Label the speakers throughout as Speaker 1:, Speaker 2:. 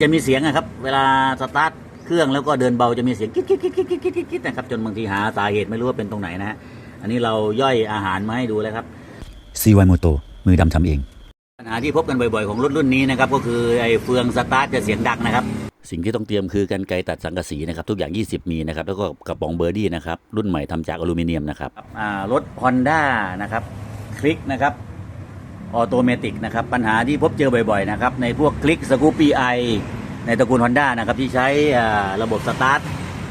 Speaker 1: จะมีเสียงนะครับ เวลาสตาร์ทเครื่องแล้วก็เดินเบาจะมีเสียงกิ๊ดกิ๊ดกิ๊ดกิ๊ดกิ๊ดกิ๊ดกิ๊ดนะครับจนบางทีหาสาเหตุไม่รู้ว่าเป็นตรงไหนนะฮะอันนี้เราย่อยอาหารมาให้ดูแล้วครับ
Speaker 2: ซีวายโมโตมือดำทำเอง
Speaker 1: ปัญหาที่พบกันบ่อยๆ ของรถรุ่นนี้นะครับก็คือไอ้เฟืองสตาร์ทจะเสียงดังนะครับ สิ่งที่ต้องเตรียมคือกันไกรตัดสังกะสีนะครับทุกอย่าง 20 มีนะครับแล้วก็กระป๋องเบอร์ดี้นะครับรุ่นใหม่ทำจากอลูมิเนียมนะครับอ่ารถ Honda นะครับคลิกนะครับ ออโตเมติกนะครับ ปัญหาที่พบเจอบ่อยๆนะครับในพวกคลิกสกูปีไอในตระกูล Honda นะครับที่ใช้ระบบสตาร์ท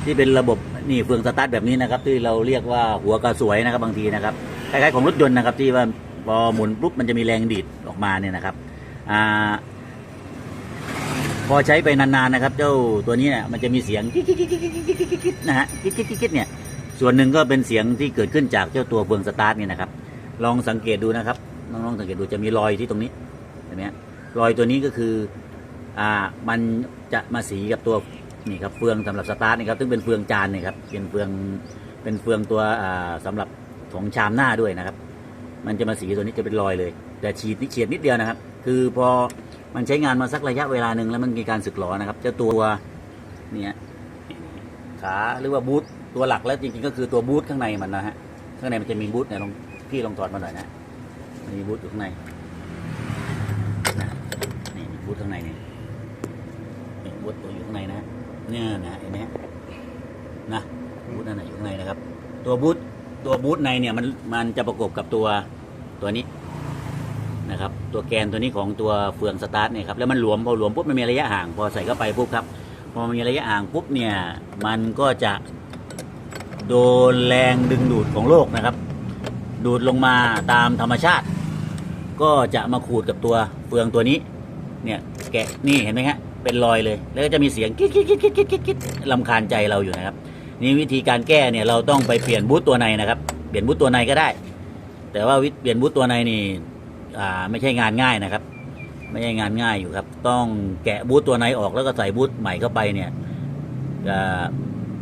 Speaker 1: ที่เป็นระบบนี่เฟืองสตาร์ทแบบนี้นะครับที่เราเรียกว่าหัวกระสวยนะครับบางทีนะครับคล้ายๆของรถยนต์นะครับที่ว่าพอหมุนปุ๊บมันจะมีแรงดีดออกมาเนี่ยนะครับอพอใช้ไปนานๆนะครับ เจ้าตัวนี้เนี่ยมันจะมีเสียงกิ๊กกิ๊กกิ๊กกิ๊กกิ๊กกิ๊กกิ๊กนะฮะกิ๊กกิ๊กกิ๊กกิ๊กเนี่ยส่วนหนึ่งก็เป็นเสียงที่เกิดขึ้นจากเจ้าตัวเฟืองสตาร์ทเนี่ยนะครับ ลองสังเกตดูนะครับ น้องๆสังเกตดูจะมีรอยที่ตรงนี้เห็นไหมรอยตัวนี้ก็คืออ่ามันจะมาสีกับตัวนี่ครับเฟืองสำหรับสตาร์ทนี่ครับซึ่งเป็นเฟืองจานนี่ครับเป็นเฟืองเป็นเฟืองตัวอ่าสำหรับของชามหน้าด้วยนะครับ มันจะมาสีตัวนี้จะเป็นรอยเลย แต่ฉีดนิดเฉียดนิดเดียวนะครับ คือพอมันใช้งานมาสักระยะเวลาหนึ่งแล้วมันมีการสึกหรอนะครับเจ้าตัวเนี่ยขาหรือว่าบูทตัวหลักแล้วจริงๆก็คือตัวบูทข้างในมันนะฮะข้างในมันจะมีบูทเนี่ยลองพี่ลองถอดมาหน่อยนะ มันมีบูทอยู่ข้างในนะนี่มีบูทข้างในนี่นี่บูทตัวอยู่ข้างในนะเนี่ยนะเห็นไหมนะบูทนั่นนะอยู่ข้างในนะครับ ตัวบูทตัวบูทในเนี่ยมันมันจะประกบกับตัวตัวนี้นะครับ ตัวแกนตัวนี้ของตัวเฟืองสตาร์ทเนี่ยครับแล้วมันหลวมพอหลวมปุ๊บมันมีระยะห่าง พอใส่เข้าไปปุ๊บครับพอมันมีระยะห่างปุ๊บเนี่ยมันก็จะโดนแรงดึงดูดของโลกนะครับ ดูดลงมาตามธรรมชาติ ก็จะมาขูดกับตัวเฟืองตัวนี้ เนี่ยแกะนี่เห็นไหมฮะเป็นรอยเลย แล้วก็จะมีเสียงกิ๊กกิ๊กกิ๊กกิ๊กกิ๊กกิ๊กลำคาญใจเราอยู่นะครับ นี่วิธีการแก้เนี่ยเราต้องไปเปลี่ยนบูตตัวในนะครับ เปลี่ยนบูตตัวในก็ได้ แต่ว่าวิเปลี่ยนบูตตัวในนี่อ่าไม่ใช่งานง่ายนะครับ ไม่ใช่งานง่ายอยู่ครับ ต้องแกะบูตตัวในออกแล้วก็ใส่บูตใหม่เข้าไปเนี่ยอ่า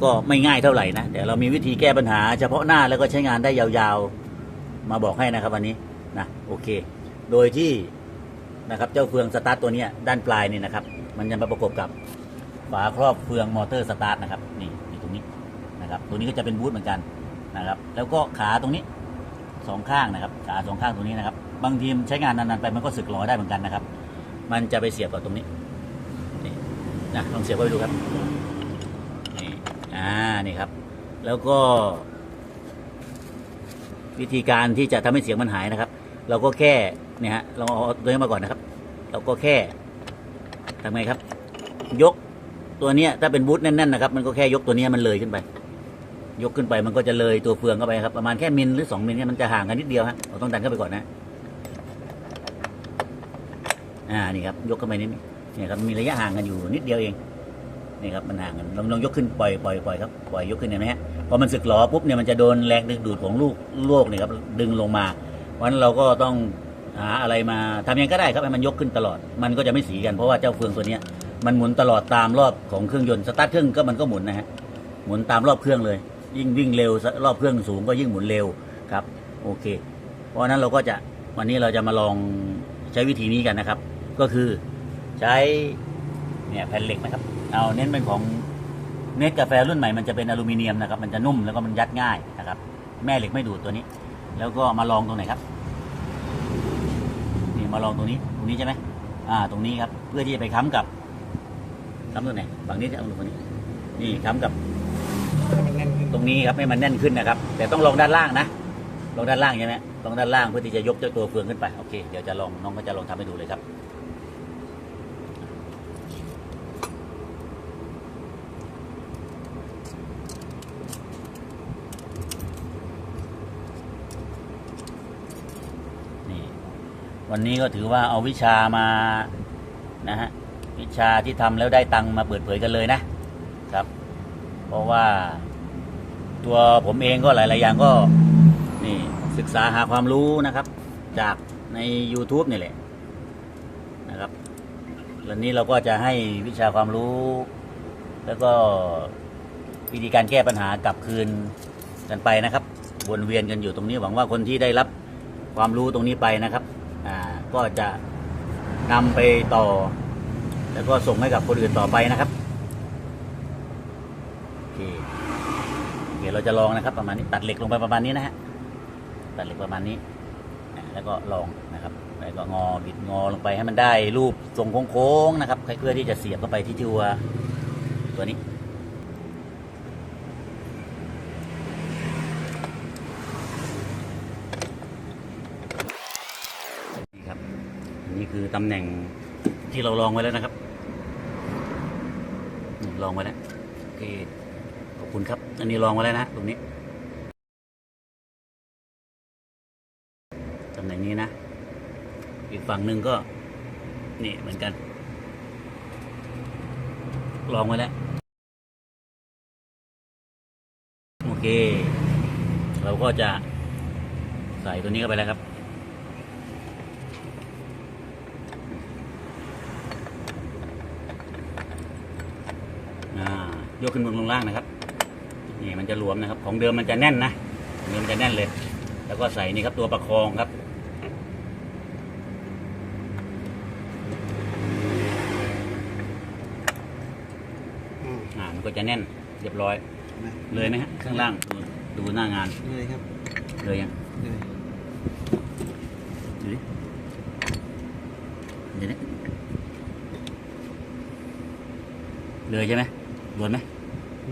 Speaker 1: ก็ไม่ง่ายเท่าไหร่นะแต่เรามีวิธีแก้ปัญหาเฉพาะหน้าแล้วก็ใช้งานได้ยาวๆ มาบอกให้นะครับวันนี้นะโอเค โดยที่นะครับเจ้าเฟืองสตาร์ทตัวนี้ด้านปลายนี่นะครับ มันจะมาประกบกับฝาครอบเฟืองมอเตอร์สตาร์ทนะครับนี่นี่ตรงนี้นะครับตัวนี้ก็จะเป็นบูทเหมือนกันนะครับ แล้วก็ขาตรงนี้สองข้างนะครับขาสองข้างตรงนี้นะครับ บางทีมใช้งานนานๆไปมันก็สึกหรอได้เหมือนกันนะครับ มันจะไปเสียบกับตรงนี้นี่นะลองเสียบไปดูครับนี่อ่านี่ครับ แล้วก็ วิธีการที่จะทำให้เสียงมันหายนะครับ เราก็แค่เนี่ยฮะเราเอาตัวนี้มาก่อนนะครับ เราก็แค่ทำไงครับ ยกตัวเนี้ยถ้าเป็นบูทแน่นๆนะครับ มันก็แค่ยกตัวเนี้ยมันเลยขึ้นไป ยกขึ้นไปมันก็จะเลยตัวเฟืองเข้าไปครับประมาณแค่มิลหรือสองมิลเนี่ยมันจะห่างกันนิดเดียวฮะเราต้องดันเข้าไปก่อนนะอ่านี่ครับยกเข้าไปนิดเนี่ยครับมีระยะห่างกันอยู่นิดเดียวเองนี่ครับมันห่างกันลองลองยกขึ้นปล่อยปล่อยปล่อยครับปล่อยยกขึ้นเห็นไหมฮะ พอมันสึกหลอปุ๊บเนี่ยมันจะโดนแรงดึงดูดของลูกโลกเนี่ยครับดึงลงมาเพราะฉะนั้นเราก็ต้องหาอะไรมาทำยังไงก็ได้ครับให้มันยกขึ้นตลอด มันก็จะไม่สีกันเพราะว่าเจ้าเฟืองตัวเนี้ยมันหมุนตลอดตามรอบของเครื่องยนต์สตาร์ทเครื่องก็มันก็หมุนนะฮะหมุนตามรอบเครื่องเลย ยิ่งวิ่งเร็วรอบเครื่องสูงก็ยิ่งหมุนเร็วครับโอเค เพราะฉะนั้นเราก็จะวันนี้เราจะมาลองใช้วิธีนี้กันนะครับ ก็คือใช้เนี่ยแผ่นเหล็กนะครับ เอาเน้นเป็นของ เนสกาแฟรุ่นใหม่มันจะเป็นอลูมิเนียมนะครับ มันจะนุ่มแล้วก็มันยัดง่ายนะครับ แม่เหล็กไม่ดูดตัวนี้ แล้วก็มาลองตรงไหนครับ นี่มาลองตรงนี้ ตรงนี้ใช่ไหมอ่า ตรงนี้ครับ เพื่อที่จะไปค้ำกับค้ำตรงไหนฝั่งนี้จะเอาตรงนี้ นี่ค้ำกับ ตรงนี้ครับให้มันแน่นขึ้นนะครับ แต่ต้องลองด้านล่างนะ ลองด้านล่างใช่ไหมลองด้านล่างเพื่อที่จะยกเจ้าตัวเฟืองขึ้นไป โอเค เดี๋ยวจะลองน้องก็จะลองทำให้ดูเลยครับ นี่ วันนี้ก็ถือว่าเอาวิชามานะฮะวิชาที่ทำแล้วได้ตังค์มาเปิดเผยกันเลยนะครับ เพราะว่าตัวผมเองก็หลาย ๆ อย่างก็นี่ศึกษาหาความรู้นะครับ จากใน YouTube นี่แหละนะครับวันนี้เราก็จะให้วิชาความรู้ แล้วก็วิธีการแก้ปัญหากลับคืนกันไปนะครับวนเวียนกันอยู่ตรงนี้หวังว่าคนที่ได้รับความรู้ตรงนี้ไปนะครับ อ่าก็จะนำไปต่อ แล้วก็ส่งให้กับคนอื่นต่อไปนะครับโอเคโอเคเราจะลองนะครับ ประมาณนี้ตัดเหล็กลงไปประมาณนี้นะฮะตัดเหล็กประมาณนี้แล้วก็ลองนะครับแล้วก็งอบิดงอลงไปให้มันได้รูปทรงโค้งๆนะครับเพื่อที่จะเสียบเข้าไปที่ตัวตัวนี้ครับอั นี่คือตำแหน่งที่เราลองไว้แล้วนะครับ ลองไว้แล้วโอเคขอบคุณครับ อันนี้ลองไว้แล้วนะตรงนี้ตำแหน่งนี้นะ อีกฝั่งหนึ่งก็ นี่เหมือนกัน ลองไว้แล้วโอเค เราก็จะใส่ตัวนี้เข้าไปแล้วครับ อ่า ยกขึ้นบนลงล่างนะครับนี่มันจะหลวมนะครับ ของเดิมมันจะแน่นนะของเดิมมันจะแน่นเลย แล้วก็ใส่นี่ครับตัวประคองครับ
Speaker 3: อืม
Speaker 1: อ่ามันก็จะแน่นเรียบร้อย
Speaker 3: นะ
Speaker 1: เลยไหมฮะข้างล่างดูดูหน้างาน
Speaker 3: เลยครับ
Speaker 1: เลยยัง
Speaker 3: เลย
Speaker 1: ดูดิเดี๋ยวนี้เลยใช่ไหม โดนไหม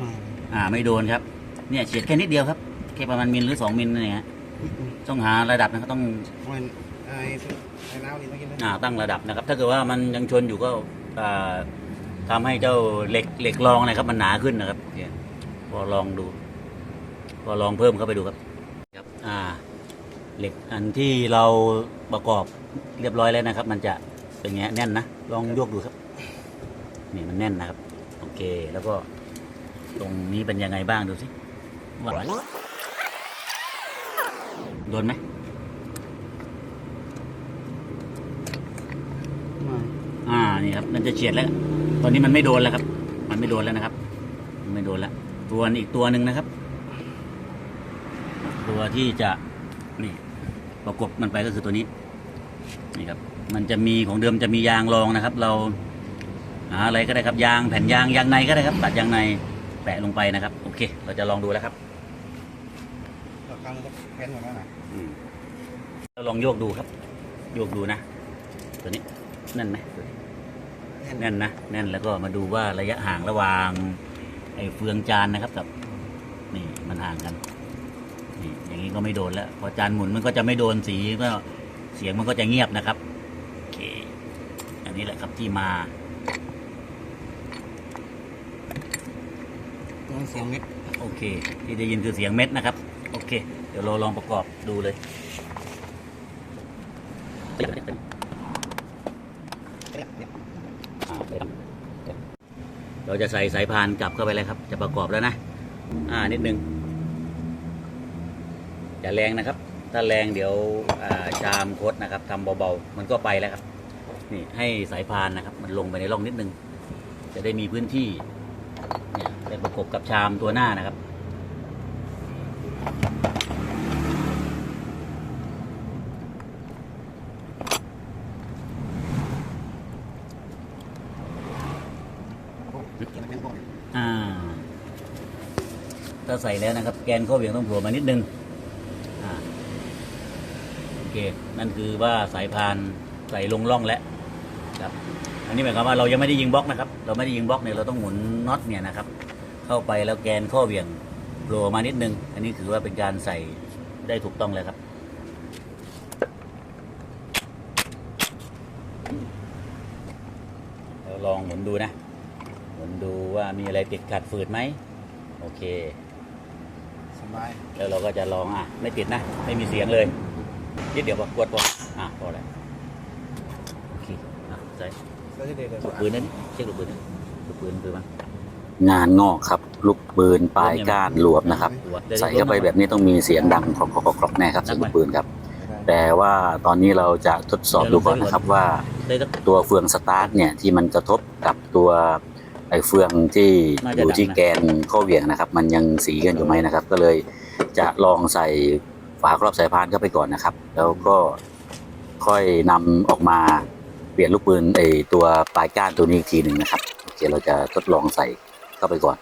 Speaker 3: มา
Speaker 1: อ่า ไม่โดนครับ เนี่ยเฉียดแค่นิดเดียวครับ แค่ประมาณมิลหรือสองมิลนั่นเองฮะ
Speaker 3: อืมอืม
Speaker 1: ต้องหาระดับนะครับต้อง
Speaker 3: มันไอ้ไอ้น้ำนี่ต้องกินนะ
Speaker 1: อ่าตั้งระดับนะครับ ถ้าเกิดว่ามันยังชนอยู่ก็อ่าทำให้เจ้าเหล็กเหล็กรองนะครับมันหนาขึ้นนะครับเนี่ยพอลองดู พอลองเพิ่มเข้าไปดูครับครับอ่า เหล็กอันที่เราประกอบเรียบร้อยแล้วนะครับ มันจะเป็นไงแน่นนะลองยกดูครับนี่มันแน่นนะครับโอ เค แล้วก็ตรงนี้เป็นยังไงบ้างดูสิว่าโดนไหม
Speaker 3: มา
Speaker 1: อ่านี่ครับ มันจะเฉียดแล้ว ตอนนี้มันไม่โดนแล้วครับ มันไม่โดนแล้วนะครับมันไม่โดนแล้ว ตัวอีกตัวหนึ่งนะครับ ตัวที่จะนี่ประกบมันไปก็คือตัวนี้ นี่ครับ มันจะมีของเดิมจะมียางรองนะครับ เราหา อะไรก็ได้ครับยางแผ่นยางยางในก็ได้ครับ ตัดยางในแปะลงไปนะครับ โอเค เราจะลองดูแล้วครับ
Speaker 3: เรากำลังจะแพ้นหมดแล้วนะ
Speaker 1: เราลองโยกดูครับ โยกดูนะ ตัวนี้แน่นไหมแน่นนะแน่นแล้วก็มาดูว่าระยะห่างระหว่างไอ้เฟืองจานนะครับกับนี่มันห่างกันนี่อย่างนี้ก็ไม่โดนแล้วพอจานหมุนมันก็จะไม่โดนสีก็เสียงมันก็จะเงียบนะครับโอเคอันนี้แหละครับที่มา
Speaker 3: ต้อง เสียงเม็ด
Speaker 1: โอเค ที่ได้ยินคือเสียงเม็ดนะครับ โอเค เดี๋ยวเราลองประกอบดูเลยเราจะใส่สายพานกลับเข้าไปเลยครับ จะประกอบแล้วนะ อ่านิดนึง อย่าแรงนะครับ ถ้าแรงเดี๋ยวอ่าชามโคดนะครับทำเบาๆ มันก็ไปแล้วครับ นี่ให้สายพานนะครับ มันลงไปในร่องนิดนึง จะได้มีพื้นที่ ปประกบกับชามตัวหน้านะครับ
Speaker 3: เก็บไว้เป็นพวก
Speaker 1: อ่า ถ้าใส่แล้วนะครับ แกนข้อเหวี่ยงต้องโผล่มานิดนึง อ่า โอเค นั่นคือว่าสายพานใส่ลงร่องแล้วครับอันนี้หมายความว่าเรายังไม่ได้ยิงบล็อกนะครับ เราไม่ได้ยิงบล็อกเนี่ยเราต้องหมุนน็อตเนี่ยนะครับ เข้าไปแล้วแกนข้อเหวี่ยงโผล่มานิดนึง อันนี้ถือว่าเป็นการใส่ได้ถูกต้องเลยครับ เราลองหมุนดูนะ หมุนดูว่ามีอะไรติดขัดฝืดไหม โอเค
Speaker 3: สบาย
Speaker 1: แล้วเราก็จะลองอะ ไม่ติดนะ ไม่มีเสียงเลยนิดเดียวพอกดพออะพอแล้วโอเค อะใส่
Speaker 3: ก็จะเด็ดเลย
Speaker 1: ลูกปืนนั่นเช็คลูกปืนนั่นลูกปืนคือมั้ง
Speaker 2: งานงอกครับ ลูกปืนปลายก้านหลวมนะครับ
Speaker 1: หัว
Speaker 2: ใส่เข้าไปแบบนี้ต้องมีเสียงดังครอกครอกครอกแน่ครับเสียงลูกปืนครับ แต่ว่าตอนนี้เราจะทดสอบดูก่อนนะครับว่า
Speaker 1: ได้สัก
Speaker 2: ตัวเฟืองสตาร์ทเนี่ยที่มันกระทบกับตัวไอ้เฟืองที่
Speaker 1: น่า
Speaker 2: อ
Speaker 1: จะ
Speaker 2: ยู่ที่
Speaker 1: ดังนะ
Speaker 2: แกนข้อเหวี่ยงนะครับ มันยังสีกันอยู่ไหมนะครับ ก็เลยจะลองใส่ฝาครอบสายพานเข้าไปก่อนนะครับ แล้วก็ค่อยนำออกมาเปลี่ยนลูกปืนไอตัวปลายก้านตัวนี้อีกทีหนึ่งนะครับโอเคเราจะทดลองใส่ เข้าไปก่อน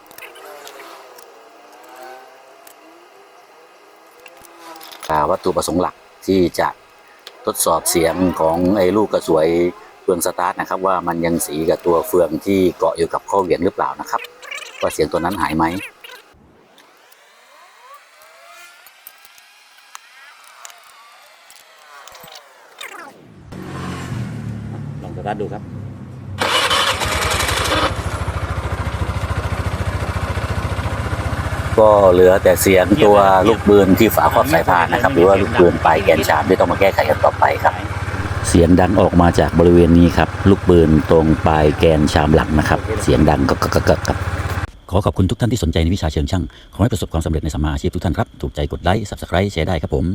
Speaker 2: วัตถุประสงค์หลักที่จะทดสอบเสียงของไอ้ลูกกระสวยเฟืองสตาร์ทนะครับ ว่ามันยังสีกับตัวเฟืองที่เกาะอยู่กับข้อเหวี่ยงหรือเปล่านะครับ ว่าเสียงตัวนั้นหายไหม
Speaker 1: ลองสตาร์ทดูครับ
Speaker 2: ก็เหลือแต่เสียงตัวลูกปืนที่ฝาครอบสายพานนะครับ หรือว่าลูกปืนปลายแกนชามที่ต้องมาแก้ไขกันต่อไปครับ
Speaker 1: เสียงดังออกมาจากบริเวณนี้ครับ ลูกปืนตรงปลายแกนชามหลักนะครับ เสียงดังก็กกกครับขอขอบคุณทุกท่านที่สนใจในวิชาเชิงช่าง ขอให้ประสบความสำเร็จในสัมมาอาชีพทุกท่านครับ ถูกใจกดไลค์ subscribe แชร์ได้ครับผม